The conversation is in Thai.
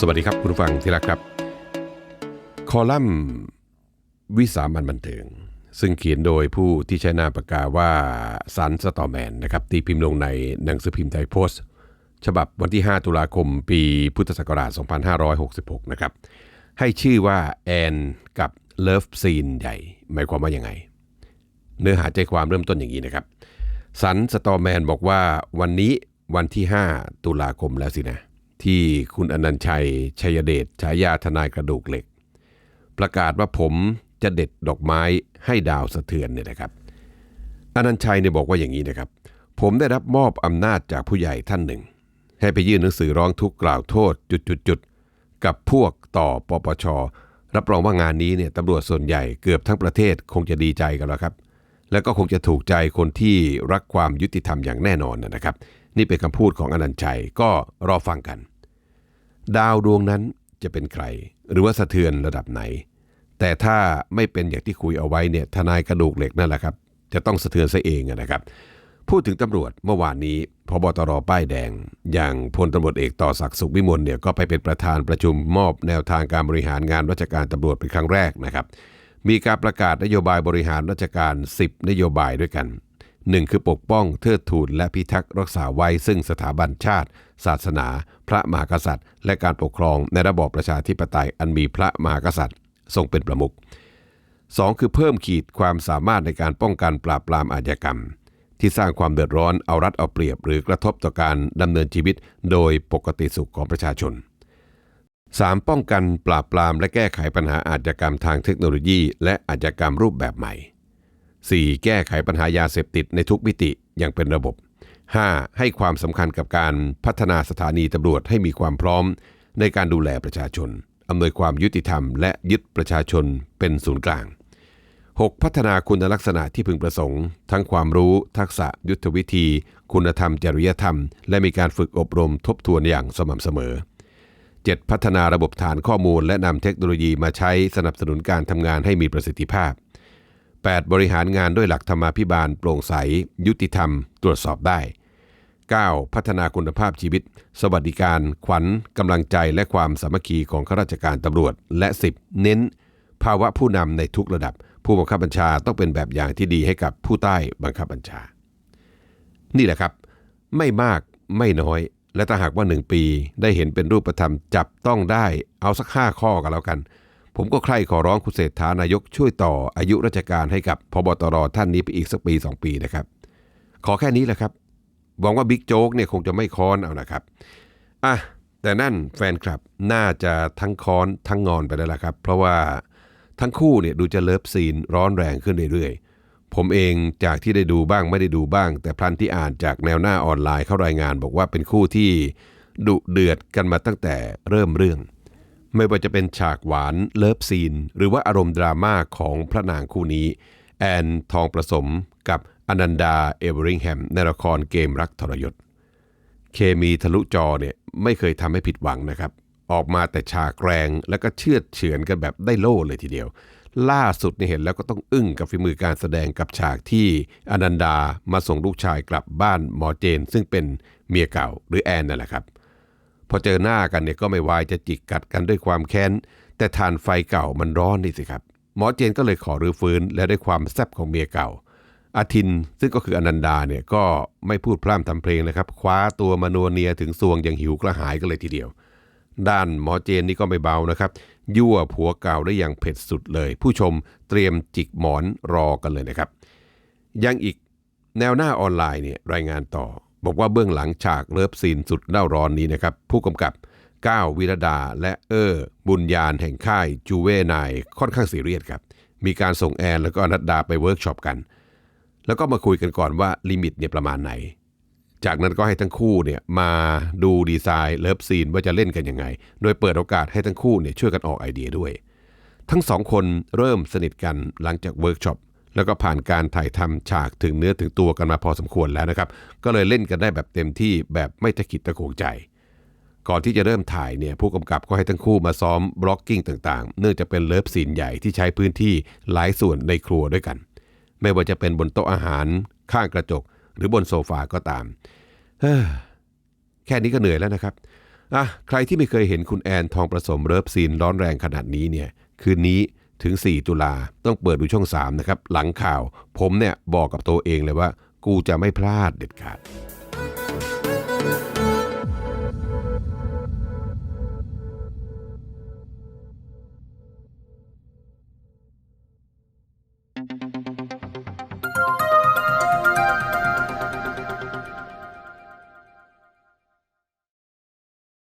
สวัสดีครับคุณผู้ฟังที่รักครับ คอลัมน์วิสามันบันเทิง ซึ่งเขียนโดยผู้ที่ใช้นามปากกาว่าซันสตอแมนนะครับตีพิมพ์ลงในหนังสือพิมพ์ไทยโพสต์ ฉบับวันที่ 5 ตุลาคมปีพุทธศักราช 2566 นะครับ ให้ชื่อว่าแอนกับเลิฟซีนใหญ่ หมายความว่ายังไง เนื้อหาใจความเริ่มต้นอย่างนี้นะครับสันสตอแมนบอกว่าวันนี้วันที่ 5 ตุลาคมแล้วสินะ ที่คุณอนันต์ชัย ชัยเดชฉายาทนายกระดูกเหล็ก ประกาศว่าผมจะเด็ดดอกไม้ให้ดาวสะเทือนเนี่ยนะครับอนันต์ชัยเนี่ยบอกว่าอย่างนี้นะครับ ผมได้รับมอบอำนาจจากผู้ใหญ่ท่านหนึ่ง ให้ไปยื่นหนังสือร้องทุกข์กล่าวโทษจุดๆกับพวกต่อปปชรับรองว่างานนี้เนี่ยตำรวจส่วนใหญ่เกือบทั้งประเทศคงจะดีใจกันแล้วครับ แล้วก็คงจะถูกใจคนที่รักความยุติธรรมอย่างแน่นอนนะครับ นี่เป็นคำพูดของอนันต์ชัยก็รอฟังกัน ดาวดวงนั้นจะเป็นใคร หรือว่าสะเทือนระดับไหน แต่ถ้าไม่เป็นอย่างที่คุยเอาไว้เนี่ยทนายกระดูกเหล็กนั่นแหละครับ จะต้องสะเทือนซะเองนะครับ พูดถึงตำรวจเมื่อวานนี้พบตรป้ายแดง อย่างพลตำรวจเอกต่อศักดิ์สุขวิมลเนี่ยก็ไปเป็นประธานประชุมมอบแนวทางการบริหารงานราชการตำรวจเป็นครั้งแรกนะครับมีการประกาศนโยบายบริหารราชการ 10 นโยบายด้วยกัน หนึ่งคือปกป้องเทิดทูนและพิทักษ์รักษาไว้ซึ่งสถาบันชาติ ศาสนา พระมหากษัตริย์ และการปกครองในระบอบประชาธิปไตยอันมีพระมหากษัตริย์ทรงเป็นประมุขสองคือเพิ่มขีดความสามารถในการป้องกันปราบปรามอาชญากรรม ที่สร้างความเดือดร้อนเอารัดเอาเปรียบ หรือกระทบต่อการดำเนินชีวิตโดยปกติสุขของประชาชน 3. ป้องกันปราบปรามและแก้ไขปัญหาอาชญากรรมทางเทคโนโลยี และอาชญากรรมรูปแบบใหม่ 4. แก้ไขปัญหายาเสพติดในทุกมิติอย่างเป็นระบบ 5. ให้ความสำคัญกับการพัฒนาสถานีตำรวจให้มีความพร้อม ในการดูแลประชาชน อำนวยความยุติธรรมและยึดประชาชนเป็นศูนย์กลาง 6. พัฒนาคุณลักษณะที่พึงประสงค์ ทั้งความรู้ ทักษะ ยุทธวิธี คุณธรรม จริยธรรม และมีการฝึกอบรมทบทวนอย่างสม่ำเสมอ 7. พัฒนาระบบฐานข้อมูล และนำเทคโนโลยีมาใช้สนับสนุนการทำงานให้มีประสิทธิภาพ 8. บริหารงานด้วยหลักธรรมาภิบาล โปร่งใส ยุติธรรม ตรวจสอบได้ 9. พัฒนาคุณภาพชีวิต สวัสดิการ ขวัญกำลังใจและความสามัคคีของข้าราชการตำรวจ และ 10. เน้น ภาวะผู้นำในทุกระดับ ผู้บังคับบัญชาต้องเป็นแบบอย่างที่ดีให้กับผู้ใต้บังคับบัญชา นี่แหละครับ ไม่มากไม่น้อย และถ้าหากว่าหนึ่งปีได้เห็นเป็นรูปธรรมจับต้องได้เอาสักห้าข้อกันแล้วกัน ผมก็ใคร่ขอร้องคุณเศรษฐานายกช่วยต่ออายุราชการให้กับพบตรท่านนี้ไปอีกสักปี 2 ปีนะครับ ขอแค่นี้แหละครับหวังว่าบิ๊กโจ๊กเนี่ยคงจะไม่ค้อนเอานะครับอะแต่นั่นแฟนคลับน่าจะทั้งค้อนทั้งงอนไปแล้วล่ะครับ เพราะว่าทั้งคู่เนี่ยดูจะเลิฟซีนร้อนแรงขึ้นเรื่อยๆ ผมเองจากที่ได้ดูบ้างไม่ได้ดูบ้าง แต่พลันที่อ่านจากแนวหน้าออนไลน์เข้ารายงาน บอกว่าเป็นคู่ที่ดุเดือดกันมาตั้งแต่เริ่มเรื่อง ไม่ว่าจะเป็นฉากหวานเลิฟซีน หรือว่าอารมณ์ดราม่าของพระนางคู่นี้ แอนทองประสมกับอนันดาเอเวอริงแฮมในละครเกมรักทรยศ เคมีทะลุจอเนี่ยไม่เคยทำให้ผิดหวังนะครับ ออกมาแต่ฉากแรงแล้วก็เชื่อดเฉือนกันแบบได้โล่เลยทีเดียว ล่าสุดเนี่เห็นแล้วก็ต้องอึ้งกับฝีมือการแสดงกับฉากที่อนันดามาส่งลูกชายกลับบ้านหมอเจน ซึ่งเป็นเมียเก่าหรือแอนนั่นแหละครับ พอเจอหน้ากันเนี่ยก็ไม่วายจะจิกกัดกันด้วยความแค้น แต่ทานไฟเก่ามันร้อนนี่สิครับ หมอเจนก็เลยขอรื้อฟื้นและด้วยความแซ่บของเมียเก่า อาทินซึ่งก็คืออนันดาเนี่ยก็ไม่พูดพร่ำทำเพลงนะครับ คว้าตัวมานัวเนียถึงซวงอย่างหิวกระหายกันเลยทีเดียว ด้านหมอเจนนี่ก็ไม่เบานะครับ ยั่วผัวเก่าได้อย่างเผ็ดสุดเลย ผู้ชมเตรียมจิกหมอนรอกันเลยนะครับ ยังอีกแนวหน้าออนไลน์เนี่ยรายงานต่อ บอกว่าเบื้องหลังฉากเลิฟซีนสุดเล่าร้อนนี้นะครับ ผู้กำกับก้าววิรดาและเออบุญญาณแห่งค่ายจูเวนายค่อนข้างซีเรียสครับ มีการส่งแอนแล้วก็อนัดดาไปเวิร์กช็อปกัน แล้วก็มาคุยกันก่อนว่าลิมิตเนี่ยประมาณไหน จากนั้นก็ให้ทั้งคู่เนี่ยมาดูดีไซน์เลิฟซีนว่าจะเล่นกันยังไง โดยเปิดโอกาสให้ทั้งคู่เนี่ยช่วยกันออกไอเดียด้วย ทั้งสองคนเริ่มสนิทกันหลังจากเวิร์กช็อป แล้วก็ผ่านการถ่ายทำฉากถึงเนื้อถึงตัวกันมาพอสมควรแล้วนะครับ ก็เลยเล่นกันได้แบบเต็มที่แบบไม่ตะขิดตะโขงใจ ก่อนที่จะเริ่มถ่ายเนี่ยผู้กำกับก็ให้ทั้งคู่มาซ้อมบล็อกกิ้งต่างๆ เนื่องจากเป็นเลิฟซีนใหญ่ที่ใช้พื้นที่หลายส่วนในครัวด้วยกัน ไม่ว่าจะเป็นบนโต๊ะอาหาร ข้างกระจก หรือบนโซฟาก็ตามแค่นี้ก็เหนื่อยแล้วนะครับอะใครที่ไม่เคยเห็นคุณแอนทองประสมเลิฟซีนร้อนแรงขนาดนี้เนี่ยคืนนี้ ถึง 4 ตุลาต้องเปิดดูช่อง 3 นะครับ หลังข่าว ผมเนี่ยบอกกับตัวเองเลยว่า กูจะไม่พลาดเด็ดขาด